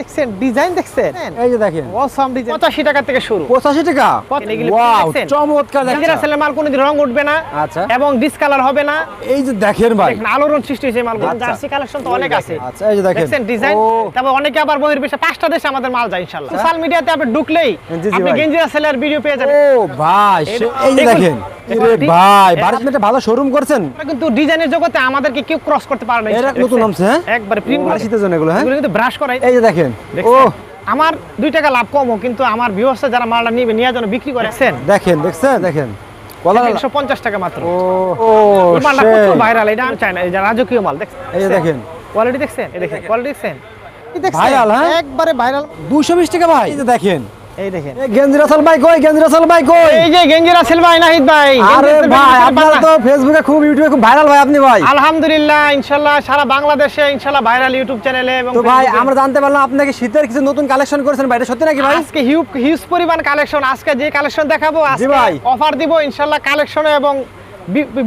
দেখছেন? ডিজাইন দেখছেন? এই যে দেখেন। Awesome design. 85 টাকা থেকে শুরু। পঁচাশি টাকা? ওয়াও চমৎকার দেখেন আসলে মাল কোনোদিন রং উঠবে না আচ্ছা। এবং ডিসকালার হবে না। এই যে দেখেন ভাই। দেখেন আলোড়ন সৃষ্টি হয়েছে মালগুলো। আচ্ছা। জার্সি কালেকশন তো অনেক আছে। আচ্ছা এই যে দেখেন। দেখছেন ডিজাইন? ও, অনেকে আবার বহির দেশে পাঁচটা দেশে আমাদের মাল যায় ইনশাআল্লাহ। সোশ্যাল মিডিয়াতে আপনি ঢুকলেই জি, জি আপনি ভাই। গেঞ্জিরা ভিডিও পেয়ে যাবেন। ও ভাই এই দেখুন, যে ভাই ভালো শোরুম করছেন? কিন্তু ডিজাইনের জগতে আমাদেরকে কেউ ক্রস করতে পারে না এরা নতুন নামছে হ্যাঁ? একবারে প্রিন্ট ও, শীতের জন্য এগুলো হ্যাঁ? কিন্তু ব্রাশ করাই। এই যে দেখেন। ও। আমার দুই টাকা লাভ কমও কিন্তু আমার ভিউয়ার্সরা যারা মালটা নিবে নিয়ে জন্য বিক্রি করেছেন দেখছেন? দেখেন দেখছেন দেখেন। কলার একশো পঞ্চাশ টাকা মাত্র। ও ও মালটা কত ভাইরাল এটা আমি চাই না এই যে রাজকীয় মাল দেখছেন? এই যে দেখেন। কোয়ালিটি দেখছেন? এই দেখেন কোয়ালিটি দেখছেন? এই দেখছেন? Viral, হ্যাঁ? একবারে ভাইরাল দুশো বিশ টাকা ভাই। এই যে দেখেন। এই দেখেন। গেঞ্জি রাসাল ভাই কই? গেঞ্জি রাসাল ভাই কই? এই যে গেঞ্জিরা সেল ভাই নাহিদ ভাই। আরে ভাই আপনারা তো ফেসবুকে খুব ইউটিউবে খুব ভাইরাল ভাই আপনি ভাই। আলহামদুলিল্লাহ ইনশাআল্লাহ সারা বাংলাদেশে ইনশাআল্লাহ ভাইরাল ইউটিউব চ্যানেলে এবং তো ভাই আমরা জানতে পারলাম আপনি কি শীতের কিছু নতুন কালেকশন করেছেন ভাই এটা সত্যি নাকি ভাই? আজকে হিউজ হিউজ পরিমাণ কালেকশন আজকে যে কালেকশন দেখাবো আজকে। অফার দিব ইনশাআল্লাহ কালেকশনে এবং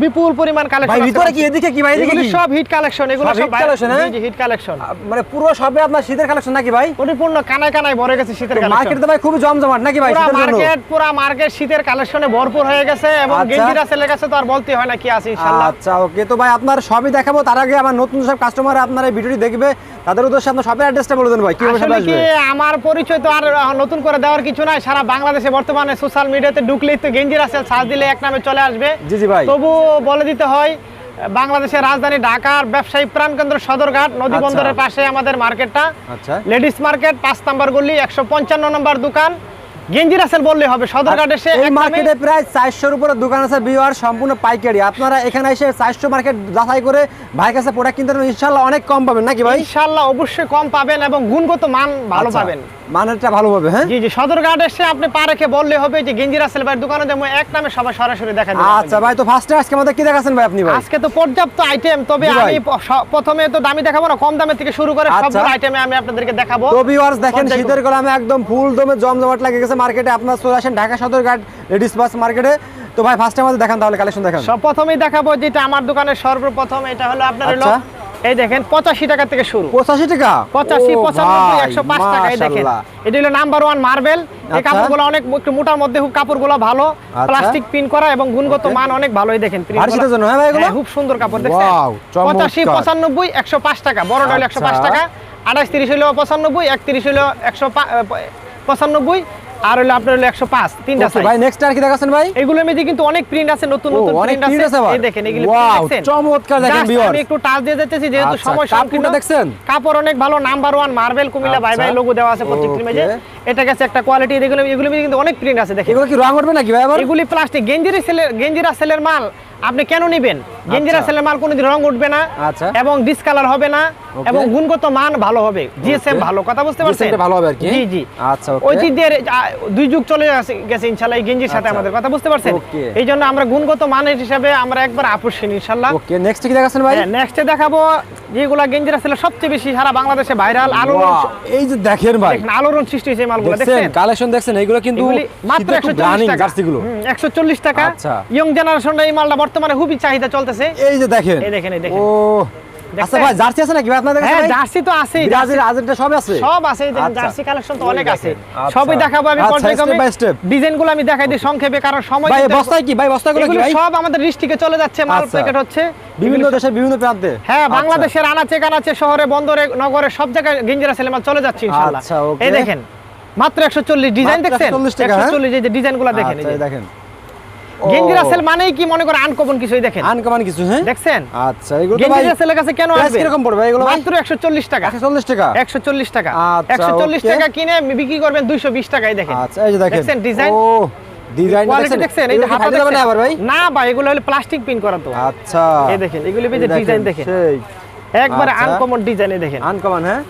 বিপুল পরিমাণ ভাই কালেকশন ভিতরে কি এদিকে কি ভাই এদিকে কি? সব হিট কালেকশন এগুলো সব সব hit collection, হ্যাঁ? হিট কালেকশন মানে পুরো সবে আপনার শীতের কালেকশন নাকি ভাই? পরিপূর্ণ কানায় কানায় ভরে গেছে শীতের কালেকশন মার্কেটে তো ভাই খুবই জমজমাট নাকি ভাই পুরা শীতের জন্য? মার্কেট পুরা মার্কেট শীতের কালেকশনে ভরপুর হয়ে গেছে এবং আচ্ছা। গেঞ্জিরা সেলের কাছে তো আর বলতে হয় না কি আছে ইনশাআল্লাহ। আচ্ছা ওকে তো ভাই আপনার সবই দেখাবো তার আগে আমার নতুন সব কাস্টমার আপনার এই ভিডিওটি দেখবে তাদের উদ্দেশ্যে আপনার শপের অ্যাড্রেসটা বলে দেন ভাই কীভাবে সবাই আসলে কি আসবে আমার পরিচয় তো আর নতুন করে দেওয়ার কিছু নাই সারা বাংলাদেশে বর্তমানে সোশ্যাল মিডিয়াতে ঢুকলেই তো গেঞ্জিরা সেল সার্চ দিলে এক নামে চলে আসবে। জি জি ভাই। তবু বলে দিতে হয় বাংলাদেশের রাজধানী ঢাকার ব্যবসায়ী প্রাণকেন্দ্র সদরঘাট নদী আচ্ছা। বন্দরের পাশে আমাদের মার্কেটটা। আচ্ছা। লেডিস মার্কেট পাঁচ নাম্বার গলি একশো পঞ্চান্ন নম্বর দোকান। গেঞ্জি রাসেল বললে হবে সদরঘাট এসে এই মার্কেটে প্রায় চারশোর উপরে দোকান আছে বিওয়ার সম্পূর্ণ পাইকারি। আপনারা এখানে এসে চারশো মার্কেট যাচাই করে ভাই কাছে প্রোডাক্ট কিনতে পারবেন। অনেক কম পাবেন নাকি ভাই? ইনশাআল্লাহ অবশ্যই কম পাবেন এবং গুণগত মান ভালো আচ্ছা, পাবেন। মানেরটা ভালো হবে হ্যাঁ? জি জি সদরঘাট এসে আপনি পা রেখে বললে হবে যে গেঞ্জি রাসেল ভাইয়ের দোকানে যেমন এক নামে সবাই সরাসরি দেখা দিবে আচ্ছা ভাই তো ফার্স্টে আজকে আমাদের কি দেখাচ্ছেন ভাই আপনি ভাই? আজকে তো পর্যাপ্ত আইটেম তবে আমি প্রথমে তো দামি দেখাবো না কম দামের থেকে শুরু করে আচ্ছা। আইটেমে আমি আপনাদেরকে দেখাবো। তো ভিউয়ার্স দেখেন। শীতের গরমে একদম ফুল দমে জমজমাট লাগে গেছে মার্কেটে আপনার চলে আসেন ঢাকা সদরঘাট লেডিস বাস মার্কেটে তো ভাই ফার্স্টে আমাদের দেখান তাহলে কালেকশন দেখান। সব প্রথমেই দেখাবো যেটা আমার দোকানের সর্বপ্রথম এটা হলো আপনার হলো আচ্ছা। এই দেখেন পঁচাশি টাকা থেকে শুরু। পঁচাশি টাকা? পঁচাশি পঁচানব্বই একশো পাঁচ টাকা এই দেখেন। এটা হলো নাম্বার ওয়ান মার্বেল এই আচ্ছা। কাপড়গুলো অনেক একটু মোটার মধ্যে খুব কাপড়গুলো ভালো। আচ্ছা। প্লাস্টিক পিন করা এবং গুণগত মান অনেক ভালোই দেখেন হ্যাঁ? হ্যাঁ, খুব সুন্দর কাপড় দেখছেন? পঁচাশি পঁচানব্বই একশো পাঁচ টাকা বড় হলো একশো পাঁচ আচ্ছা। টাকা। আঠাশ তিরিশ হলো পঁচানব্বই একত্রিশ হলো একশো পঁচানব্বই আর হলো আপনার হলো একশো পাঁচ তিনটা Okay, ভাই নেক্সট আর কি দেখাচ্ছেন ভাই? এগুলোর মধ্যে কিন্তু অনেক প্রিন্ট আছে নতুন নতুন প্রিন্ট আছে। আছে এই দেখেন এগুলো Wow, চমৎকার দেখেন Just আমি একটু টাচ দিয়ে যাচ্ছি যেহেতু আচ্ছা, সময় সংকীর্ণ দেখছেন? কাপড় অনেক ভালো number one marble Comilla bye bye. Logo দেওয়া আছে প্রত্যেকটি Okay. এটা কাছে একটা কোয়ালিটি এগুলো এগুলো মধ্যে কিন্তু অনেক প্রিন্ট আছে দেখেন। এগুলো কি রং উঠবে নাকি ভাই আবার? এগুলি প্লাস্টিক গেঞ্জিরা সেলের গেঞ্জিরা সেলের মাল। আপনি কেন নেবেন? গেঞ্জিরা আচ্ছা। সেলের মাল কোনোদিন রং উঠবে না আচ্ছা। এবং ডিসকালার হবে না এবং গুণগত মান ভালো হবে। জিএসএম ভালো কথা বুঝতে পারছেন? ভালো হবে আর কি? জি জি। আচ্ছা. ঐতিহ্যের দুই যুগ চলে গেছে- ইনশাআল্লাহ এই গেঞ্জির সাথে আচ্ছা। আমাদের কথা বুঝতে পারছেন? এই জন্য আমরা গুণগত মানের হিসাবে আমরা একবার আপোষহীন ইনশাআল্লাহ ওকে নেক্সট কি দেখাচ্ছেন ভাই? নেক্সটে দেখাবো যেগুলা গেঞ্জিরা ছিল সবচেয়ে বেশি সারা বাংলাদেশে ভাইরাল আলোড়ন এই যে দেখেন ভাই। দেখেন, আলোড়ন সৃষ্টি হয়েছে মালগুলো দেখছেন দেখছেন? কালেকশন দেখছেন এইগুলো কিন্তু মাত্র শীতের খুব একশো running টাকা। জার্সিগুলো। একশো চল্লিশ টাকা। আচ্ছা। ইয়ং জেনারেশনে এই মালটা বর্তমানে খুবই চাহিদা চলতেছে এই যে দেখেন এই দেখেন, এই দেখেন। ও আচ্ছা ভাই জার্সি আছে নাকি আপনাদের কাছে হ্যাঁ জার্সি তো আছেই ব্রাজিল আর্জেন্টিনা সব আছে সব আছে এই দেখেন, আচ্ছা। জার্সি কালেকশন তো অনেক আছে আচ্ছা। সবই দেখাবো আমি আচ্ছা, পর্যায়ক্রমে। ডিজাইনগুলো আমি দেখাই দিই সংক্ষেপে কারণ সময় ভাই বস্তায় কি ভাই বস্তাগুলো কি ভাই সব আমাদের ডিস্ট্রিক্টে চলে যাচ্ছে মাল। প্যাকেট হচ্ছে বিভিন্ন দেশের বিভিন্ন প্রান্তে হ্যাঁ। বাংলাদেশের আনাচে কানাচে শহরে বন্দরে নগরে সব জায়গায় গেঞ্জিরা ছেলে মাল চলে যাচ্ছে ইনশাআল্লাহ আচ্ছা। এই দেখেন মাত্র একশো চল্লিশ ডিজাইন মাত্র দেখছেন 140 টাকা, হ্যাঁ? একশো চল্লিশ এই যে ডিজাইনগুলো দেখেন। এই দেখেন গেঞ্জিরা সেল মানেই কি? মনে করে আনকমন কিছুই দেখেন। আনকমান কিছু হ্যাঁ? দেখছেন? আচ্ছা এগুলো তো ভাই কাছে কেন আসবে? পড়বে এগুলো মাত্র একশো চল্লিশ টাকা। 140 টাকা? একশো চল্লিশ টাকা। আচ্ছা, একশো চল্লিশ okay। টাকা কিনে বিক্রি করবেন দুইশো বিশ টাকায় দেখেন। আচ্ছা এই যে দেখেন। দেখছেন ডিজাইন? ও ডিজাইন দেখছেন? এই যে যাবে না আবার ভাই? না ভাই এগুলো হলো প্লাস্টিক পিন করা তো। আচ্ছা। এই দেখেন এগুলো ডিজাইন দেখেন সেই। একবারে আচ্ছা। আনকমন ডিজাইনে দেখেন। আনকমন হ্যাঁ?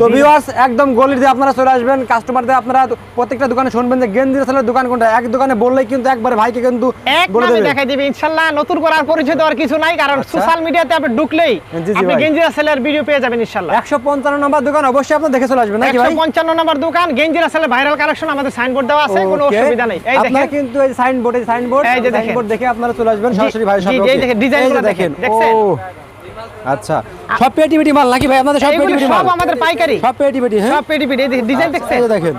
তো ভিউয়ার্স একদম গলির দিয়ে আপনারা চলে আসবেন কাস্টমারদের আপনারা প্রত্যেকটা দোকানে শুনবেন যে গেঞ্জি রাসেলের দোকান কোনটা? এক দোকানে বললেই কিন্তু একবারে ভাইকে কিন্তু বলে দেবে। দেখাই দিবে ইনশাআল্লাহ নতুন করে আর পরিচয় দেওয়ার কিছু নাই কারণ আচ্ছা। সোশ্যাল মিডিয়াতে আপনি ঢুকলেই আপনি। গেঞ্জিরা সেলের ভিডিও পেয়ে যাবেন ইনশাআল্লাহ একশো পঞ্চান্ন নম্বর দোকান অবশ্যই আপনার দেখে চলে আসবেন নাকি ভাই? পঞ্চান্ন নম্বর দোকান গেঞ্জিরা সেলের ভাইরাল কালেকশন আমাদের সাইনবোর্ড দেওয়া আছে কোনো অসুবিধা নেই। এই আপনারা দেখেন। কিন্তু এই সাইনবোর্ড এই সাইনবোর্ড। সাইনবোর্ড দেখে আপনারা চলে আসবেন সরাসরি ভাই সাথে এই দেখেন, ডিজাইনগুলো দেখেন, দেখছেন? আচ্ছা সব পেটি মাল নাকি ভাই? আপনাদের সব পেটি এগুলো পেটি সব আমাদের পাইকারি। সব পেটি পেটি হ্যাঁ? সব পেটি পেটি ডিজাইন আচ্ছা, দেখছেন? দেখেন।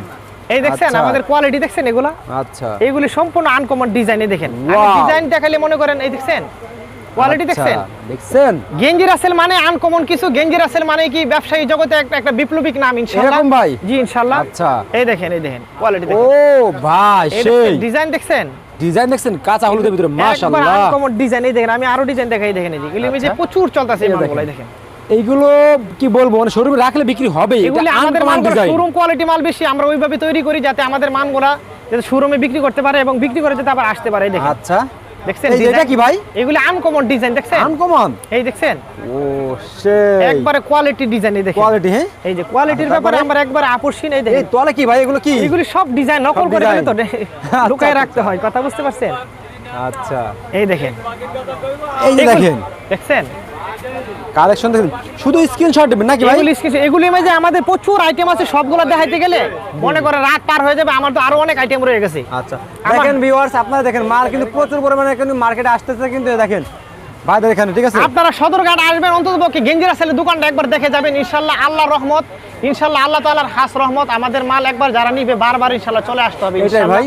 এই দেখছেন? আচ্ছা। আমাদের কোয়ালিটি দেখছেন এগুলা? আচ্ছা। এইগুলি সম্পূর্ণ আনকমন ডিজাইনে দেখেন. ডিজাইন দেখালে মনে করেন এই দেখছেন? কোয়ালিটি আচ্ছা, দেখছেন? দেখছেন? গেঞ্জি রাসেল মানে আনকমন কিছু। গেঞ্জি রাসেল মানে কি ব্যবসায়ী জগতে একটা একটা বিপ্লবিক নাম ইনশাআল্লাহ? এরকম ভাই? জি ইনশাআল্লাহ। আচ্ছা। এই দেখেন এই দেখেন কোয়ালিটি ও ভাই সেই। ডিজাইন দেখছেন? ডিজাইন দেখছেন? কাঁচা হলুদের ভিতরে মাশাআল্লাহ। আনকমন ডিজাইন এই দেখেন আমি আরও ডিজাইন দেখাই দেখেন এই আচ্ছা। প্রচুর চলতেছে এই দেখেন। এইগুলো কি বলব মানে শোরুমে রাখলে বিক্রি হবে এগুলি আমাদের মালগুলো শোরুম কোয়ালিটি মাল বেশি আমরা ওইভাবে তৈরি করি যাতে আমাদের মানগুলা যাতে শোরুমে বিক্রি করতে পারে এবং বিক্রি করে যাতে আবার আসতে পারে দেখেন। আচ্ছা। দেখছেন? এটা কি ভাই? এগুলি আনকমন ডিজাইন দেখছেন? আনকমন এই দেখছেন? ও সে একবারে কোয়ালিটি ডিজাইন এই দেখেন। কোয়ালিটি হ্যাঁ? এই যে কোয়ালিটির আচ্ছা, ব্যাপারে? আমরা একবার আপসীন এই এই দেখেন তোলে কি ভাই এগুলো কি? এগুলো সব ডিজাইন নকল করে ফেলে তো আচ্ছা, লুকায়। রাখতে হয় কথা বুঝতে পারছেন? আচ্ছা। এই দেখেন। এই দেখেন। দেখছেন? কালেকশন দেখেন শুধু স্ক্রিনশট দেবেন নাকি ভাই? এগুলি যে আমাদের প্রচুর আইটেম আছে সবগুলো দেখাইতে গেলে মনে করে রাত পার হয়ে যাবে আমার তো আরও অনেক আইটেম রয়ে গেছে। আচ্ছা দেখেন ভিউয়ার্স আপনারা দেখেন মাল কিন্তু প্রচুর পরিমাণে কিন্তু মার্কেটে আসতেছে কিন্তু দেখেন দেখেন ঠিক আছে? আপনারা সদরঘাট আসবেন অন্তত পক্ষে গেঞ্জিরা সেলের দোকানটা একবার দেখে যাবেন। ইনশাল্লাহ আল্লাহ রহমত ইনশাল্লাহ আল্লাহ তাআলার রহমত। আমাদের মাল একবার যারা নিবে বারবার ইনশাল্লাহ চলে আসতে হবে ভাই।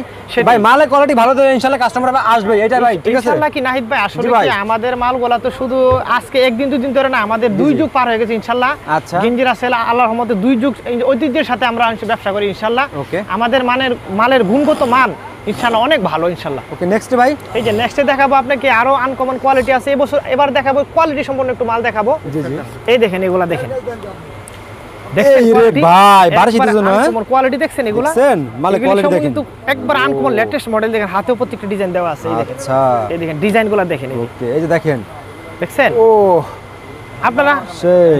ভাই মালের কোয়ালিটি ভালো তো ইনশাআল্লাহ কাস্টমার আসবে এটাই ভাই ঠিক আছে? ইনশাল্লাহ কি নাহিদ ভাই? আসলে কি আমাদের মালগুলা তো শুধু আজকে একদিন দুদিন ধরে না আমাদের দুই যুগ পার হয়ে গেছে ইনশাল্লাহ। আচ্ছা। গেঞ্জিরা সেল আল্লাহর রহমতে দুই যুগ ঐতিহ্যের সাথে আমরা ব্যবসা করি ইনশাল্লাহ। Okay. আমাদের মানের মালের গুণগত মান ইনশাল্লাহ অনেক ভালো ইনশাল্লাহ ওকে নেক্সট ভাই? এই যে নেক্সটে দেখাবো আপনাকে আরও আনকমন কোয়ালিটি আছে। এবছর এবার দেখাবো কোয়ালিটি সম্পন্ন একটু মাল দেখাবো। এই দেখেন এগুলা দেখেন। জন্য, হ্যাঁ? কোয়ালিটি দেখছেন এগুলা? দেখেন। কিন্তু একবার আনকমন লেটেস্ট মডেল দেখেন হাতেও প্রত্যেকটা ডিজাইন দেওয়া আছে এই দেখেন। আচ্ছা। এই দেখেন ডিজাইনগুলো দেখেন ওকে এই যে দেখেন। দেখছেন? ও আপনারা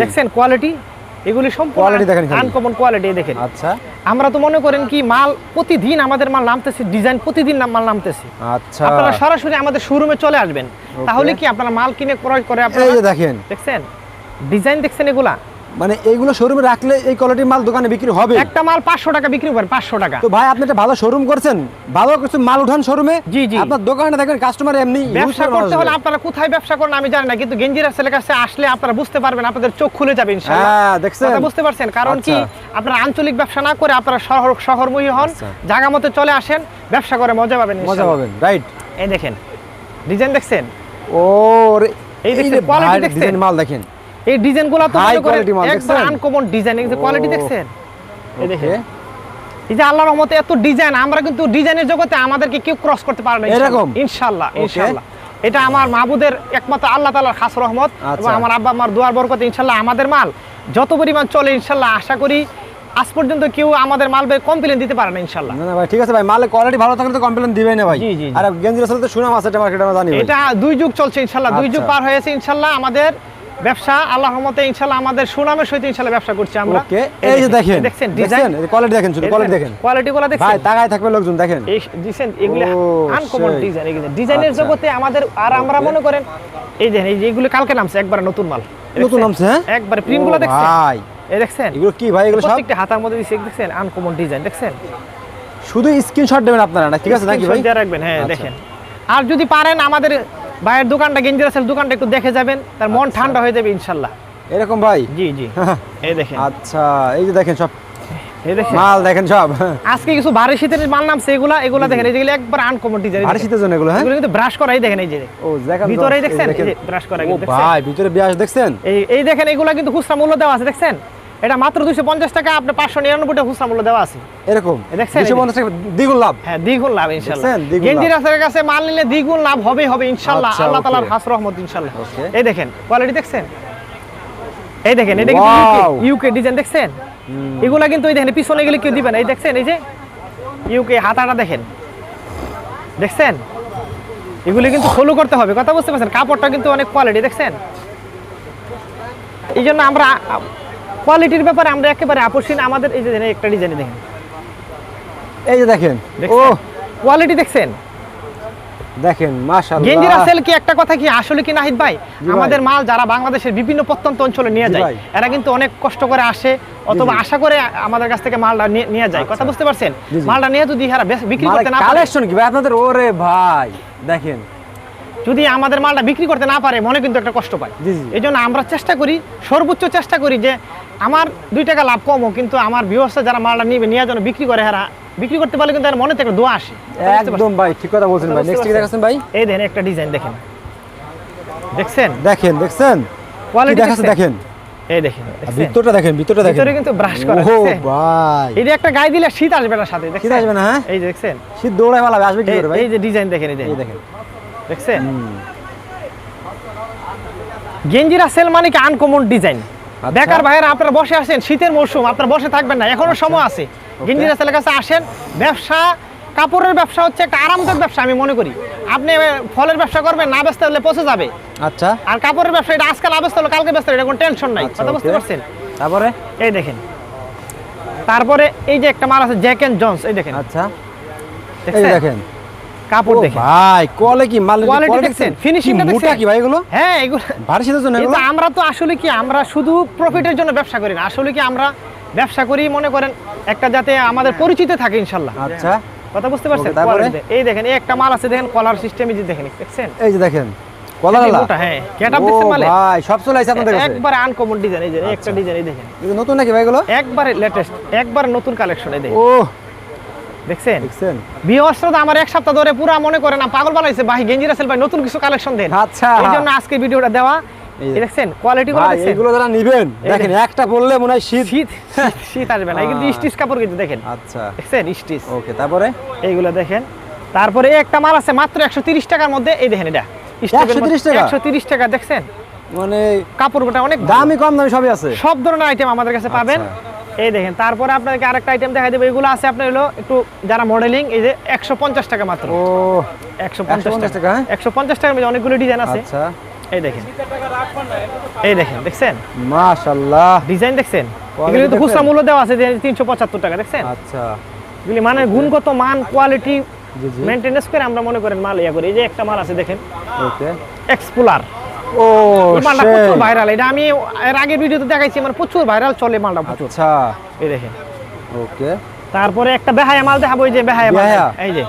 দেখছেন কোয়ালিটি এগুলি সম্পূর্ণ। আনকমন কোয়ালিটি দেখেন। আচ্ছা। আমরা তো মনে করেন কি মাল প্রতিদিন আমাদের মাল নামতেছে ডিজাইন প্রতিদিন মাল নামতেছে। আচ্ছা। আপনারা সরাসরি আমাদের শোরুমে চলে আসবেন। তাহলে কি আপনারা মাল কিনে ক্রয় করে আপনারা দেখেন। দেখছেন? ডিজাইন দেখছেন এগুলা? মানে এইগুলো শোরুমে রাখলে এই কোয়ালিটির মাল দোকানে বিক্রি হবে। একটা মাল পাঁচশো টাকা বিক্রি করেন পাঁচশো টাকা। তো ভাই আপনি একটা ভালো শোরুম করছেন ভালো কিছু মাল উঠান শোরুমে জি, জি। আপনার দোকানে দেখবেন কাস্টমার এমনি ব্যবসা করতে হলে আপনারা কোথায় ব্যবসা করেন আমি জানি না কিন্তু গেঞ্জিরা ছেলের কাছে আসলে আপনারা বুঝতে পারবেন আপনাদের চোখ খুলে যাবে ইনশাআল্লাহ। হ্যাঁ দেখছেন? বুঝতে পারছেন? কারণ কি আচ্ছা। আপনারা আঞ্চলিক ব্যবসা না করে আপনারা শহর শহরমুখী হন আচ্ছা। জায়গা মতো চলে আসেন ব্যবসা করে মজা পাবেন মজা পাবেন রাইট এই দেখেন ডিজাইন দেখছেন? ও এই দেখছেন, quality দেখছেন? মাল দেখেন। এই ডিজাইনগুলো তো করেন quality মাল দেখছেন? আনকমন ডিজাইন এই যে কোয়ালিটি দেখছেন? এই দেখেন। এই যে আল্লাহর রহমতে এত ডিজাইন আমরা কিন্তু ডিজাইনের জগতে আমাদেরকে কেউ ক্রস করতে পারে না এরকম? ইনশাআল্লাহ ইনশাআল্লাহ এটা আমার মাহবুদের একমাত্র আল্লাহ তাআলার খাস রহমত এবং আচ্ছা। আমার আব্বা আমার দোয়ার বরকতে ইনশাআল্লাহ আমাদের মাল। যত পরিমাণ চলে ইনশাআল্লাহ আশা করি আজ পর্যন্ত কেউ আমাদের মাল কমপ্লেন দিতে পারে না ইনশাআল্লাহ না না ভাই ঠিক আছে ভাই মালের কোয়ালিটি ভালো থাকলে তো কমপ্লেন দিবেই না ভাই। আর গেঞ্জি আসলে তো সুনাম আছে এটা মার্কেটে আমরা জানি এটা দুই যুগ চলছে ইনশাআল্লাহ দুই যুগ আচ্ছা। পার হয়েছে ইনশাআল্লাহ আমাদের ব্যবসা আল্লাহ রহমতে ইনশাআল্লাহ আমাদের সুনামের সহিত ইনশাআল্লাহ ব্যবসা করছি আমরা। ওকে এই যে দেখেন দেখছেন ডিজাইন কোয়ালিটি দেখেন শুধু কোয়ালিটি দেখেন কোয়ালিটি গুলো ভাই তাকায় থাকবে লোকজন দেখেন। এই দিছেন এগুলো আনকমন ডিজাইন এগুলো ডিজাইনের। জগতে আমাদের আর আমরা মনে করেন এই দেখেন এই যে এগুলো কালকে নামছে একবার নতুন মাল। নতুন নামছে, হ্যাঁ? একবার প্রিন্টগুলো দেখছেন? ভাই। এই দেখছেন? এগুলো কি ভাই এগুলো সব? প্রত্যেকটা হাতার মধ্যে দিছে দেখছেন আনকমন ডিজাইন দেখছেন? শুধু স্ক্রিনশট দেবেন আপনারা না ঠিক আছে নাকি ভাই? রাখবেন হ্যাঁ আচ্ছা। দেখেন। আর যদি পারেন আমাদের ভাইয়ের দোকানটা গেঞ্জির আছে দোকানটা একটু দেখে যাবেন তার মন আচ্ছা। ঠান্ডা হয়ে যাবে ইনশাল্লাহ। এরকম ভাই? জি জি। এই দেখেন। আচ্ছা এই যে দেখেন সব। এই দেখেন। মাল দেখেন সব। আজকে কিছু ভারী শীতের মাল নামছে এগুলা এগুলা দেখেন এই যেগুলো একবার আনকমন ডিজাইন আর শীতের জন্য এগুলো হ্যাঁ? এগুলো কিন্তু ব্রাশ করা এই দেখেন এই যে। ও দেখেন এই দেখছেন? এই যে ব্রাশ করা কিন্তু ভাই ভিতরে বিয়াস দেখছেন? এই এই দেখেন এগুলা কিন্তু খুচরা মূল্য দেওয়া আছে দেখছেন? এটা মাত্র দুইশো পঞ্চাশ টাকা আপনার পাঁচশো নিরানব্বই টাকা খুচরা মূল্য দেওয়া আছে। এরকম? এই দেখছেন, এই দুশো পঞ্চাশ টাকা দ্বিগুণ লাভ। হ্যাঁ দ্বিগুণ লাভ ইনশাল্লাহ। গেঞ্জি লাভ। রাস্তার কাছে মাল নিলে দ্বিগুণ লাভ হবে হবে ইনশাল্লাহ। আচ্ছা, আল্লাহ তালার হাস রহমত ইনশাল্লাহ। এই দেখেন কোয়ালিটি দেখছেন? এই দেখেন এটা কিন্তু ইউকে ডিজাইন দেখছেন? এগুলা কিন্তু এই দেখেন পিছনে গেলে কেউ দিবেন এই দেখছেন এই যে ইউকে হাতাটা দেখেন। দেখছেন? এগুলি কিন্তু ফলো করতে হবে। কথা বুঝতে পারছেন? কাপড়টা কিন্তু অনেক কোয়ালিটি দেখছেন? এই জন্য আমরা কোয়ালিটির ব্যাপারে আমরা একেবারে আপসীন। আমাদের এই যে দেখেন, একটা ডিজাইন দেখেন। এই যে দেখেন ও কোয়ালিটি দেখছেন? দেখেন মাশাআল্লাহ। গেঞ্জিরা সেল কি একটা কথা কি আসলে কি নাহিদ ভাই? আমাদের মাল যারা বাংলাদেশের বিভিন্ন প্রত্যন্ত অঞ্চলে নিয়ে যায় এরা কিন্তু অনেক কষ্ট করে আসে অথবা আশা করে আমাদের কাছ থেকে মালটা নিয়ে- যায়। কথা আচ্ছা। বুঝতে পারছেন। মালটা নিয়ে যদি এরা বিক্রি করতে না পারে কালেকশন কি ভাই? আপনাদের ওরে ভাই দেখেন। যদি আমাদের মালটা বিক্রি করতে না পারে মনে কিন্তু একটা কষ্ট পায়। এই জন্য আমরা চেষ্টা করি সর্বোচ্চ চেষ্টা করি যে আমার দুই টাকা লাভ কমও কিন্তু আমার ব্যবস্থা যারা মালটা নিবে নিয়ে যেন বিক্রি করে হারা বিক্রি করতে পারলে কিন্তু মনে থেকে দোয়া আসে। একদম ভাই ঠিক কথা বলছেন ভাই। নেক্সট কি দেখাচ্ছেন ভাই? এই দেখেন একটা ডিজাইন দেখেন। দেখছেন? দেখেন দেখছেন? কোয়ালিটি দেখাচ্ছেন দেখেন? এই দেখেন ভিতরটা দেখেন ভিতরটা দেখেন। ভিতরে কিন্তু ব্রাশ করা ও ভাই। যে একটা গায়ে দিলে শীত আসবে না সাথে দেখছেন? আসবে না, হ্যাঁ? এই দেখছেন? শীত দৌড়ায় ভালো আসবে কি করে ভাই? এই যে ডিজাইন দেখেন এই দেখেন। দেখছেন? গেঞ্জিরা সেল মানে কি আনকমন ডিজাইন আচ্ছা। বেকার ভাইয়েরা আপনারা বসে আসেন শীতের মৌসুম আপনারা বসে থাকবেন না এখনও সময় আছে। গেঞ্জিরা সেলের কাছে আসেন ব্যবসা কাপড়ের ব্যবসা হচ্ছে একটা আরামদায়ক ব্যবসা আমি মনে করি। আপনি ফলের ব্যবসা করবেন না ব্যস্ত হলে পচে যাবে। আচ্ছা। আর কাপড়ের ব্যবসা এটা আজকাল ব্যস্ত হলো কালকে ব্যস্ত এটা কোনো টেনশন নাই আচ্ছা, কথা বুঝতে পারছেন? তারপরে? এই দেখেন। তারপরে এই যে একটা মাল আছে জ্যাক এন্ড জন্স এই দেখেন। আচ্ছা? দেখেন। কাপড় দেখেন। ভাই কলে কি মাল Quality quality দেখছেন? কি Finishing-টা মোটা কি ভাই এগুলো? হ্যাঁ এগুলো ভারী জন্য এগুলো আমরা তো আসলে কি আমরা শুধু প্রফিটের জন্য ব্যবসা করি না আসলে কি আমরা ব্যবসা করি মনে করেন একটা যাতে আমাদের পরিচিত থাকে ইনশাল্লাহ। আচ্ছা। কথা বুঝতে পারছেন। এই দেখেন এই একটা মাল আছে দেখেন কলার সিস্টেম এই যে দেখেন দেখছেন? এই যে দেখেন হ্যাঁ আপনাদের একবারে আচ্ছা। নতুন নাকি ভাই একবারে লেটেস্ট একবারে নতুন কালেকশন এই দেখেন। দেখছেন? দেখছেন? বিয়ে তো আমার এক সপ্তাহ ধরে পুরা মনে করে না পাগল বানাইছে। ভাই গেঞ্জি রাসেল ভাই নতুন কিছু কালেকশন দেন। আচ্ছা। এই জন্য আজকে ভিডিওটা দেওয়া। এই যে। এই দেখছেন? কোয়ালিটি গুলো দেখছেন? এগুলো যারা নিবেন দেখেন দেখেন। একটা পরলে মনে হয় শীত। শীত শীত- শীত আসবে না। কিন্তু স্টিচ কাপড় কিন্তু দেখেন। আচ্ছা। দেখছেন? স্টিচ। ওকে তারপরে? এইগুলো দেখেন। তারপরে একটা মাল আছে মাত্র একশো তিরিশ টাকার মধ্যে। এই দেখেন এটা। 130 টাকা? একশো তিরিশ টাকা দেখছেন? মানে কাপড়টা অনেক দামি কম দামি সবই আছে। সব ধরনের আইটেম আমাদের কাছে পাবেন। এই দেখেন তারপরে আপনাদেরকে আরেকটা আইটেম দেখা দেবো। এগুলো আছে আপনার হলো একটু যারা মডেলিং এই যে একশো পঞ্চাশ টাকা মাত্র। ও একশো পঞ্চাশ 150 টাকা হ্যাঁ? একশো পঞ্চাশ টাকার মধ্যে অনেকগুলো ডিজাইন আছে। আচ্ছা। এই দেখেন। এই দেখেন দেখছেন? মাশাআল্লাহ। ডিজাইন দেখছেন? এগুলো কিন্তু খুচরা মূল্য দেওয়া আছে যে তিনশো পঁচাত্তর টাকা দেখছেন? আচ্ছা। এগুলি মানে গুণগত মান কোয়ালিটি মেনটেনেন্স করে আমরা মনে করেন মাল ইয়া করি। এই যে একটা মাল আছে দেখেন। ওকে। এক্সপুলার ও মালটা প্রচুর ভাইরাল এটা আমি এর আগের ভিডিওতে দেখাইছি মানে প্রচুর ভাইরাল চলে মালটা প্রচুর। আচ্ছা। এই দেখেন। ওকে। তারপরে একটা বেহায়া মাল দেখাবো এই যে বেহায়া মাল এই যে।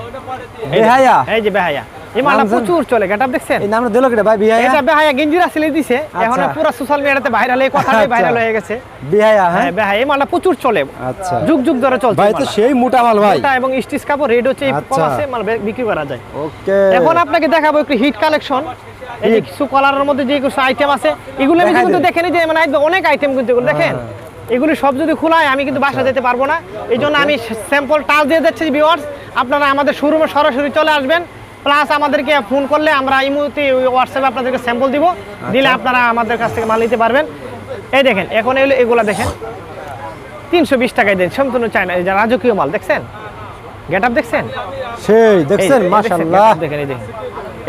বেহায়া? এই যে বেহায়া। এই মালটা প্রচুর চলে গেটআপ দেখছেন? এই নামটা দিল কেটে ভাই বিহায়া? এটা বেহায়া গেঞ্জিরা সিলে দিছে এখন আচ্ছা। পুরো সোশ্যাল মিডিয়াতে ভাইরাল এই কথাটাই আচ্ছা। ভাইরাল হয়ে গেছে। বিহায়া হ্যাঁ? হ্যাঁ বেহায়া এই মালটা প্রচুর চলে। আচ্ছা। যুগ যুগ ধরে চলছে ভাই তো সেই মোটা মাল ভাই। মোটা এবং স্টিচ কাপড় রেড হচ্ছে কম আচ্ছা। আছে মাল বিক্রি করা যায়। ওকে। এখন আপনাকে দেখাবো একটু হিট কালেকশন এই যে কিছু কলারের মধ্যে যে কিছু আইটেম আছে এগুলো আমি কিন্তু দেখেনি যে মানে অনেক আইটেম কিন্তু দেখেন? এগুলি সব যদি খোলায় আমি কিন্তু বাসা যেতে পারব না। এই জন্য আমি স্যাম্পল দিয়ে যাচ্ছি ভিউয়ার্স আপনারা আমাদের শোরুমে সরাসরি চলে আসবেন। প্লাস আমাদেরকে ফোন করলে আমরা এই মুহূর্তে হোয়াটসঅ্যাপে আপনাদেরকে স্যাম্পল দিব। দিলে আপনারা আমাদের কাছ থেকে মাল নিতে পারবেন। এই দেখেন এখন এগুলো এগুলো দেখেন। তিনশো বিশ টাকায় দেন সম্পূর্ণ চায়না এই যে রাজকীয় মাল দেখছেন? গেট আপ দেখছেন? সেই দেখছেন? মাশাআল্লাহ। দেখেন এই দেখেন।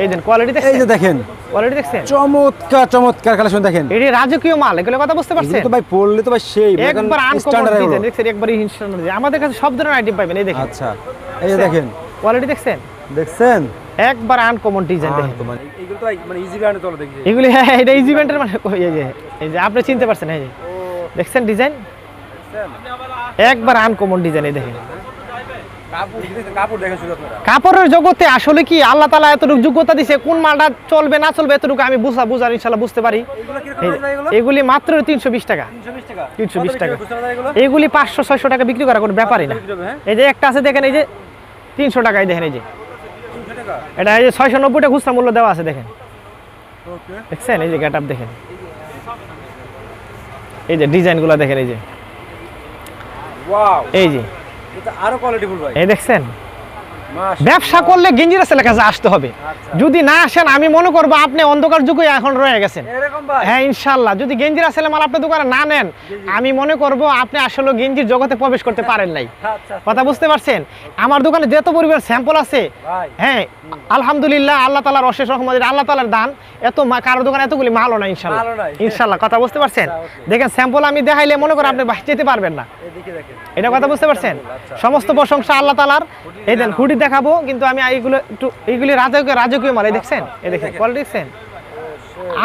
এই দেন কোয়ালিটি এই যে দেখেন। কোয়ালিটি দেখছেন? চমৎকার চমৎকার কালেকশন দেখেন। এটি রাজকীয় মাল এগুলো কথা বুঝতে পারছেন তো ভাই পড়লে তো ভাই সেই একবার আনকমন স্ট্যান্ডার্ড ডিজাইন দেখছেন? একবার ইনস্ট্যান্ট আমাদের কাছে সব ধরনের আইটেম পাবেন এই দেখেন। আচ্ছা এই যে দেখেন। কোয়ালিটি দেখছেন? দেখছেন? একবার আনকমন ডিজাইন দেখেন। তো মানে ইজি ব্র্যান্ডে দেখি। এগুলি হ্যাঁ এটা ইজি ইভেন্টের মানে এই যে এই যে আপনি চিনতে পারছেন এই যে। দেখছেন ডিজাইন একবার আনকমন ডিজাইন এই দেখেন কাপড় কাপড় দেখে শুধু আপনারা কাপড়ের জগতে আসলে কি আল্লাহ তালা এতটুকু যোগ্যতা দিছে কোন মালটা চলবে না চলবে এতটুকু আমি বুঝা বুঝার ইনশাল্লাহ বুঝতে পারি। এগুলো মাত্র তিনশো বিশ টাকা। তিনশো বিশ টাকা। এগুলো? পাঁচশো ছয়শো টাকা বিক্রি করা কোনো ব্যাপারই না। হ্যাঁ? এই যে একটা আছে দেখেন এই যে তিনশো টাকায় দেখেন এই যে। এটা এই যে ছয়শো নব্বইটা খুচরা মূল্য দেওয়া আছে দেখেন। দেখছেন? এই যে গেট দেখেন। এই যে ডিজাইনগুলো দেখেন এই যে। এই যে। এটা আরও কোয়ালিটিফুল ভাই। এই দেখছেন? ব্যবসা করলে গেঞ্জিরা ছেলের কাছে আসতে হবে। যদি না আসেন আমি মনে করব আপনি অন্ধকার যুগে এখন রয়ে গেছেন। হ্যাঁ ইনশাল্লাহ যদি গেঞ্জিরা ছেলে মাল আপনার দোকানে না নেন আমি মনে করব আপনি আসলে গেঞ্জির জগতে প্রবেশ করতে পারেন নাই। আচ্ছা কথা বুঝতে পারছেন? আমার দোকানে যত পরিমাণ স্যাম্পল আছে হ্যাঁ আলহামদুলিল্লাহ আল্লাহ তালার অশেষ রহমত আল্লাহ তালার দান এত কারও দোকানে এতগুলি মালও না ইনশাল্লাহ ইনশাল্লাহ কথা বুঝতে পারছেন? আচ্ছা, দেখেন স্যাম্পল আমি দেখাইলে মনে করেন আপনি যেতে পারবেন না। এটা কথা বুঝতে পারছেন? আচ্ছা। সমস্ত প্রশংসা আল্লাহ তালার এই দেন হুডি দেখাবো কিন্তু আমি এইগুলো একটু এইগুলি রাজকীয় রাজকীয় মাল এই দেখছেন? এই দেখেন কোয়ালিটি দেখছেন?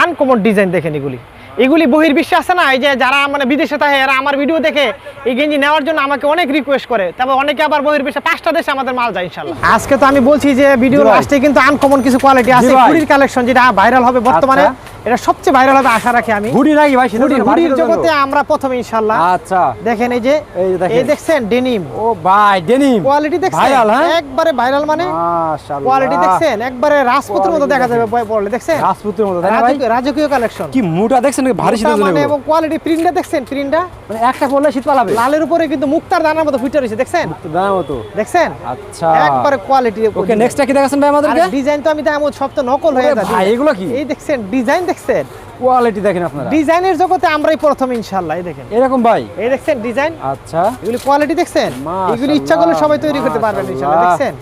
আনকমন ডিজাইন দেখেন এগুলি। এগুলি বহির্বিশ্বে আছে না? এই যে যারা মানে বিদেশে থাকে এরা আমার ভিডিও দেখে এই গেঞ্জি নেওয়ার জন্য আমাকে অনেক রিকোয়েস্ট করে। তবে অনেকে আবার বহির বিশ্বে পাঁচটা দেশে আমাদের মাল যায় ইনশাল্লাহ আজকে তো আমি বলছি যে ভিডিও। লাস্টে কিন্তু আনকমন কিছু কোয়ালিটি আছে। হুডির কালেকশন যেটা ভাইরাল হবে বর্তমানে। আচ্ছা। এটা সবচেয়ে ভাইরাল হবে আশা রাখি আমি। হুডি নাকি ভাই হুডি হুডির জগতে আমরা প্রথমে ইনশাল্লাহ আচ্ছা। দেখেন এই যে এই দেখছেন ডেনিম ও ভাই ডেনিম কোয়ালিটি দেখছেন? ভাইরাল হ্যাঁ? একবারে ভাইরাল মানে মাশাআল্লাহ। কোয়ালিটি দেখছেন? একবারে রাজপুত্রের মতো দেখা যাবে। বয় পড়লে দেখছেন? রাজপুতের মতো তাই না ভাই? রাজকীয়- কালেকশন কি মোটা দেখছেন নাকি? ভারী শীতের জন্য মানে এবং কোয়ালিটি প্রিন্টটা দেখছেন প্রিন্টটা মানে একটা পরলে শীত পালাবে। লালের উপরে কিন্তু মুক্তার দানার মতো ফুটে রয়েছে দেখছেন? দাম মতো। দেখছেন? আচ্ছা। একবারে কোয়ালিটি ওকে নেক্সটটা কি দেখাচ্ছেন ভাই আমাদেরকে? ডিজাইন তো আমি দেখাবো সব তো নকল হয়ে যাবে। ভাই, এগুলো কি? এই দেখছেন ডিজাইন দেখছেন? কোয়ালিটি দেখেন আপনারা। ডিজাইনের জগতে আমরাই প্রথম ইনশাআল্লাহ এই দেখেন। এরকম ভাই? এই দেখছেন ডিজাইন আচ্ছা। এগুলি কোয়ালিটি দেখছেন? এগুলি ইচ্ছা করলে সবাই তৈরি করতে পারবেন ইনশাআল্লাহ দেখছেন?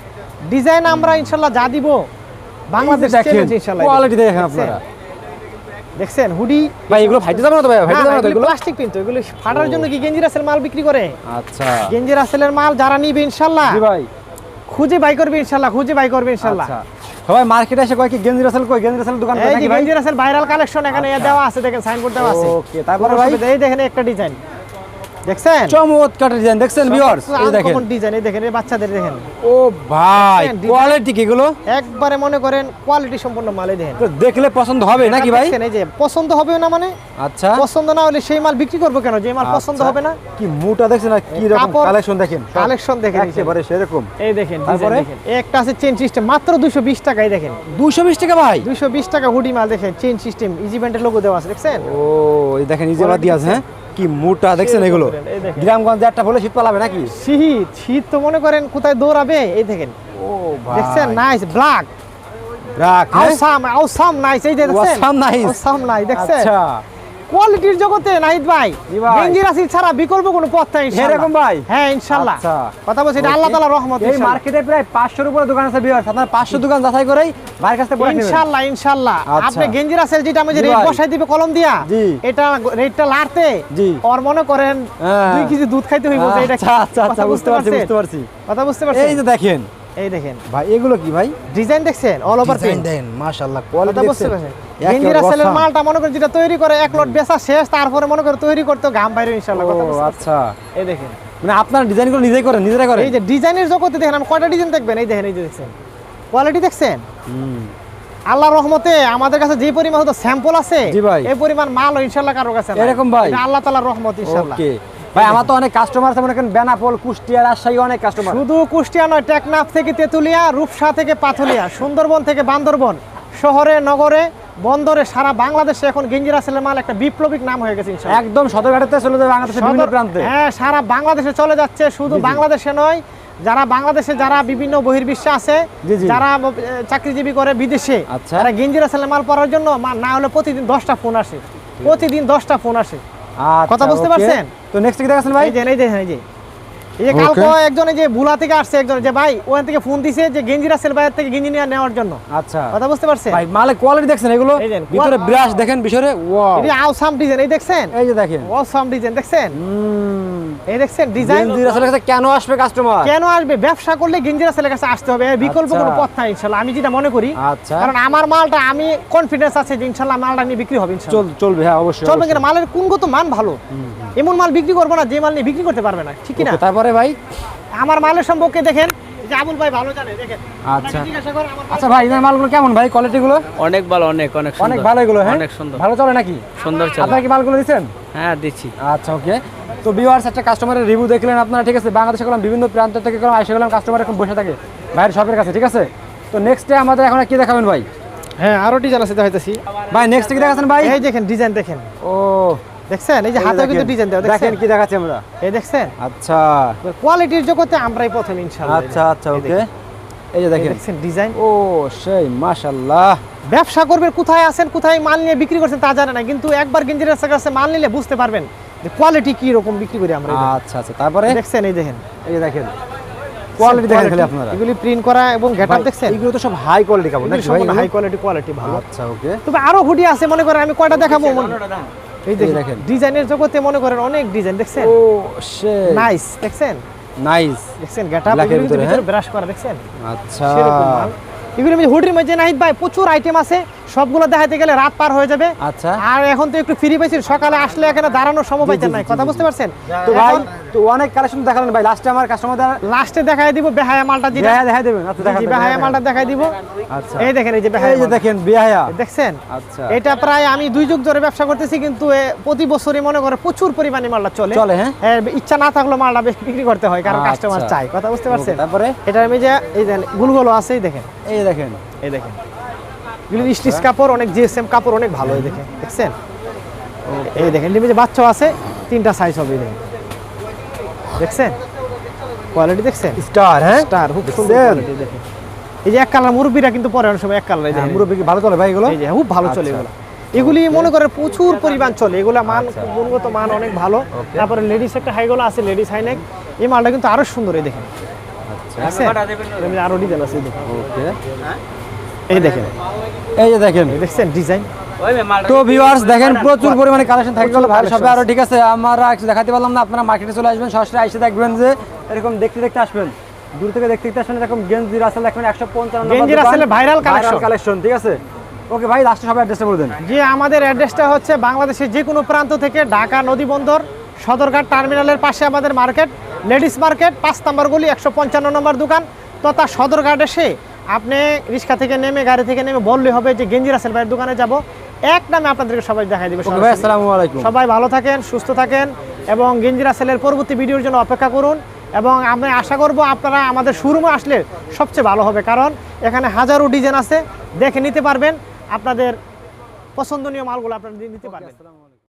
ডিজাইন আমরা ইনশাআল্লাহ যা দিব বাংলাদেশ চ্যালেঞ্জ ইনশাআল্লাহ কোয়ালিটি দেখেন। আপনারা। দেখছেন হুডি ভাই এগুলো ফাইটে যাবে না তো ভাই? ফাইটে যাবে না তো এগুলো প্লাস্টিক এগুলো ফাটার জন্য কি গেঞ্জি রাসেল মাল বিক্রি করে? আচ্ছা। গেঞ্জি রাসেলের মাল যারা নিবে ইনশাআল্লাহ। জি ভাই। খুঁজে বাই করবে ইনশাআল্লাহ খুঁজে বাই করবে ইনশাআল্লাহ। আচ্ছা। সবাই মার্কেটে এসে কয় কি গেঞ্জি রাসেল কই? গেঞ্জি রাসেল দোকান এই গেঞ্জি রাসেল ভাইরাল কালেকশন এখানে এ দেওয়া আছে দেখেন সাইনবোর্ড দেওয়া আছে। ওকে তারপরে ভাই? এই দেখেন একটা ডিজাইন দেখছেন? চমৎকার ডিজাইন দেখছেন ভিউয়ার্স এই দেখেন। ডিজাইন এই দেখেন এই বাচ্চাদের দেখেন। ও ভাই কোয়ালিটি কি এগুলো? একবারে মনে করেন কোয়ালিটি সম্পূর্ণ মাল এই দেখেন। দেখলে পছন্দ হবে নাকি ভাই? এই যে পছন্দ হবে না মানে? আচ্ছা। পছন্দ না হলে সেই মাল বিক্রি করব কেন? যে মাল পছন্দ আচ্ছা। হবে না? কি মোটা দেখছেন আর কি রকম কালেকশন দেখেন? কালেকশন দেখেন একেবারে সেরকম। এই দেখেন তারপরে? একটা আছে চেন সিস্টেম মাত্র 220 টাকায় দেখেন। 220 টাকা ভাই? 220 টাকা হুডি মাল দেখেন চেন সিস্টেম ইজি ব্যান্ডের লোগো দেওয়া আছে দেখছেন? ও এই দেখেন ইজে বাদ দিয়ে আছে হ্যাঁ? কি মোটা দেখছেন এগুলো? গ্রামগঞ্জে একটা বলে শীত পালাবে নাকি? শীত শীত তো মনে করেন কোথায় দৌড়াবে? এই দেখেন। ও দেখছেন? নাইস ব্ল্যাক হ্যাঁ? আউসাম আউসাম নাইস এই দেখছেন? আউসাম নাইস আউসাম নাই দেখছেন? আচ্ছা। কোয়ালিটির জগতে নাহিদ ভাই রাশি ছাড়া বিকল্প কোনো পথ নাই এরকম ভাই? হ্যাঁ ইনশাআল্লাহ আচ্ছা। কথা বলছি এটা আল্লাহ তাআলার রহমত এই মার্কেটে প্রায় 500 এর উপরে দোকান আছে ভিউয়ার্স আপনারা 500 দোকান যাচাই করেই বাইরের কাছ ইনশাআল্লাহ ইনশাআল্লাহ আচ্ছা। আপনি যেটা আমি যে রেট বসাই দিবে কলম দিয়া। এটা রেটটা লাড়তে। ওর মনে করেন হ্যাঁ। দুই কেজি দুধ খাইতে হইব এটা আচ্ছা আচ্ছা আচ্ছা বুঝতে পারছি? বুঝতে পারছি। কথা বুঝতে পারছেন? এই যে দেখেন। এই দেখেন। ভাই এগুলো কি ভাই? ডিজাইন দেখছেন? অল ওভার প্রিন্ট দেন মাশাআল্লাহ কোয়ালিটি বুঝতে দেখছেন। পারছেন একেবারে রাসেলের মালটা মনে করেন যেটা তৈরি করে এক লট বেচা শেষ তারপরে মনে করে তৈরি করতে ঘাম বাইরে ইনশাআল্লাহ। কথা ও বুঝতে পারছেন? আচ্ছা। এই দেখেন। মানে আপনার ডিজাইনগুলো নিজেই করেন নিজেরা করেন? এই যে ডিজাইনের জগতে দেখেন আমি কয়টা ডিজাইন দেখবেন? এই দেখেন এই যে দেখছেন। কোয়ালিটি দেখছেন? হুম। রহমতে আমাদের কাছে যে পরিমাণ হতো স্যাম্পল আছে এই পরিমাণ মাল ইনশাআল্লাহ কারোর কাছে এরকম ভাই? আল্লাহ তাআলার রহমত ইনশাআল্লাহ। ওকে। ভাই আমার তো অনেক কাস্টমার আছে মনে করেন বেনাপোল কুষ্টিয়া রাজশাহী অনেক কাস্টমার শুধু কুষ্টিয়া নয় টেকনাফ থেকে তেতুলিয়া রূপসা থেকে পাথুলিয়া সুন্দরবন থেকে বান্দরবন শহরে নগরে বন্দরে সারা বাংলাদেশে এখন গেঞ্জি রাসেলের মাল একটা বিপ্লবিক নাম হয়ে গেছে একদম সদরঘাটেতে চলে যাবে বাংলাদেশের বিভিন্ন প্রান্তে হ্যাঁ সারা বাংলাদেশে চলে যাচ্ছে শুধু। বাংলাদেশে নয় যারা বাংলাদেশে যারা বিভিন্ন বহির্বিশ্বে আছে। যারা চাকরিজীবী করে বিদেশে আচ্ছা। তারা গেঞ্জি রাসেলের মাল পরার জন্য না হলে প্রতিদিন দশটা ফোন আসে প্রতিদিন দশটা ফোন আসে আচ্ছা, কথা বুঝতে পারছেন? তো নেক্সট কি দেখাচ্ছেন ভাই এই যে এই যে এই. কালকে একজন যে বুলা থেকে আসছে একজন যে ভাই ওখান থেকে ফোন দিছে যে গেঞ্জি সেল বাজার থেকে গেঞ্জি নিয়ে নেওয়ার জন্য। আচ্ছা। কথা বুঝতে পারছেন? ভাই মালে কোয়ালিটি দেখছেন এগুলো? ভিতরে ব্রাশ দেখেন ভিতরে ওয়াও এটা আউসাম ডিজাইন এই দেখছেন? এই যে দেখেন। আউসাম ডিজাইন দেখছেন? হুম। এই দেখছেন ডিজাইন গেঞ্জি কাছে কেন আসবে কাস্টমার কেন আসবে? ব্যবসা করলে গেঞ্জি রাসেলের কাছে আসতে হবে। এর বিকল্প আচ্ছা। কোনো পথ নাই ইনশাল্লাহ। আমি যেটা মনে করি আচ্ছা। কারণ আমার মালটা আমি কনফিডেন্স আছে যে ইনশাল্লাহ মালটা নিয়ে বিক্রি হবে ইনশাল্লাহ। চলবে হ্যাঁ অবশ্যই চলবে অবশ্যই। মালের গুণগত মান ভালো। এমন মাল বিক্রি করব না যে মাল নিয়ে বিক্রি করতে পারবে না ঠিক না তারপরে ভাই? আমার মালের সম্পর্কে দেখেন এই ভাই ভালো জানে দেখেন। আচ্ছা। আচ্ছা ভাই মালগুলো কেমন ভাই? কোয়ালিটি গুলো? অনেক ভালো অনেক অনেক অনেক ভালো এগুলো হ্যাঁ? অনেক সুন্দর। ভালো চলে নাকি? সুন্দর চলে। আপনারা কি মালগুলো দিচ্ছেন? হ্যাঁ দিচ্ছি। আচ্ছা ওকে। তো ভিউয়ার্স একটা কাস্টমারের রিভিউ দেখলেন আপনারা ঠিক আছে? বাংলাদেশে গেলাম বিভিন্ন প্রান্ত থেকে গেলাম আইসে গেলাম কাস্টমার এখন বসে থাকে বাইরের শপের কাছে ঠিক আছে? তো নেক্সটে আমাদের এখন কি দেখাবেন ভাই? হ্যাঁ আরও ডিজাইন আছে দেখাইতেছি। ভাই নেক্সট কি দেখাচ্ছেন ভাই? এই দেখেন ডিজাইন দেখেন। ও। দেখছেন? এই যে হাতে কিন্তু ডিজাইন দেওয়া দেখেন কি দেখাচ্ছি আমরা। এই দেখছেন? আচ্ছা। কোয়ালিটির জগতে আমরাই প্রথম ইনশাআল্লাহ। আচ্ছা আচ্ছা ওকে এই যে দেখেন। দেখছেন ডিজাইন ও সেই মাশাআল্লাহ। ব্যবসা করবেন কোথায় আছেন কোথায় মাল নিয়ে বিক্রি করছেন তা জানে না কিন্তু একবার গেঞ্জির কাছে মাল নিলে বুঝতে পারবেন যে কোয়ালিটি কি রকম বিক্রি করি আমরা আচ্ছা আচ্ছা তারপরে? দেখছেন এই দেখেন এই দেখেন। কোয়ালিটি দেখেন খালি আপনারা। এগুলি প্রিন্ট করা এবং গেটআপ দেখছেন? এগুলো তো সব হাই কোয়ালিটি কাপড় নাকি ভাই? হাই কোয়ালিটি কোয়ালিটি ভালো। আচ্ছা ওকে তবে আরও হুডি আছে মনে করেন আমি কয়টা দেখাবো? মনে- এই দেখেন। ডিজাইনের জগতে মনে করেন অনেক ডিজাইন দেখছেন? ও সেই নাইস দেখছেন? নাইস দেখছেন গেটআপ এগুলি ভিতরে, ভিতরে হ্যাঁ? ব্রাশ করা দেখছেন? আচ্ছা। এগুলো হুডির মধ্যে নাহিদ ভাই প্রচুর আইটেম আছে। সবগুলো দেখাইতে গেলে রাত পার হয়ে যাবে। আচ্ছা। আর এখন তো একটু ফ্রি পাইছি সকালে আসলে এখানে দাঁড়ানোর সময় পাইতেন নাই কথা বুঝতে পারছেন? তো ভাই তো অনেক কালেকশন দেখালেন ভাই। লাস্টে আমার কাস্টমারদের লাস্টে দেখাই দিব বেহায়া মালটা যেটা বিহায়া দেখাই দেবেন আচ্ছা জি, দেখান বেহায়া মালটা দেখাই দিব। আচ্ছা। এই দেখেন এই যে বেহায়া এই যে দেখেন বিহায়া। দেখছেন? আচ্ছা। এটা প্রায় আমি দুই যুগ ধরে ব্যবসা করতেছি কিন্তু প্রতি বছরই মনে করে প্রচুর পরিমাণে মালটা চলে। চলে, হ্যাঁ? ইচ্ছা না থাকলেও মালটা বেশ বিক্রি করতে হয় কারণ আচ্ছা। কাস্টমার চাই কথা বুঝতে পারছেন? তারপরে? এটা আমি যে এই দেখেন গুলগুলো আছে এই দেখেন। এই দেখেন। এই দেখেন। এগুলো স্টিচ কাপড় অনেক জিএসএম কাপড় অনেক ভালো এই দেখেন দেখছেন? এই দেখেন লিমিটে বাচ্চা আছে তিনটা সাইজ হবে এই দেখেন। দেখছেন? কোয়ালিটি দেখছেন? স্টার হ্যাঁ? স্টার খুব সুন্দর দেখেন। এই যে এক কালার মুরব্বীরা কিন্তু পরে অনেক সময় এক কালার এই হ্যাঁ, দেখেন মুরব্বি কি ভালো চলে ভাই এগুলো? এই যে খুব ভালো চলে আচ্ছা। এগুলো। এগুলি মনে করে প্রচুর পরিমাণ চলে। এগুলা মান গুণগত মান অনেক ভালো। তারপরে লেডিস একটা হাইগুলো আছে লেডিস হাইনেক এই মালটা কিন্তু আরও সুন্দর এই দেখেন। আচ্ছা। আরও ডিজাইন আছে দেখেন। ওকে এই দেখেন। এই যে দেখেন দেখছেন ডিজাইন তো ভিউয়ার্স দেখেন প্রচুর পরিমাণে কালেকশন থাকে গেল ভাই সবে আরও ঠিক আছে আমরা দেখাতে পারলাম না আপনারা মার্কেটে চলে আসবেন সরাসরি এসে দেখবেন যে এরকম দেখতে দেখতে আসবেন। দূর থেকে দেখতে দেখতে আসবেন এরকম গেঞ্জি রাসেল দেখবেন একশো পঞ্চান্ন গেঞ্জি রাসেলের viral collection। কালেকশন ঠিক আছে? ওকে ভাই লাস্টে সবাই অ্যাড্রেসটা বলে দেন। যে আমাদের অ্যাড্রেসটা হচ্ছে বাংলাদেশের যে কোনো প্রান্ত থেকে ঢাকা নদী বন্দর সদরঘাট টার্মিনালের পাশে আমাদের মার্কেট লেডিস মার্কেট পাঁচ নম্বর গলি একশো পঞ্চান্ন নম্বর দোকান তথা সদরঘাট এসে আপনি রিক্সা থেকে নেমে গাড়ি থেকে নেমে বললে হবে যে গেঞ্জি রাসেল ভাইয়ের দোকানে যাব। এক নামে আপনাদেরকে সবাই দেখাই দেবে সবাই ভালো থাকেন সুস্থ থাকেন এবং গেঞ্জিরা সেলের পরবর্তী ভিডিওর জন্য অপেক্ষা করুন এবং আমি আশা করব আপনারা আমাদের শোরুমে আসলে সবচেয়ে ভালো হবে কারণ এখানে হাজারো ডিজাইন আছে দেখে নিতে পারবেন। আপনাদের পছন্দনীয় মালগুলো আপনারা নিতে পারবেন।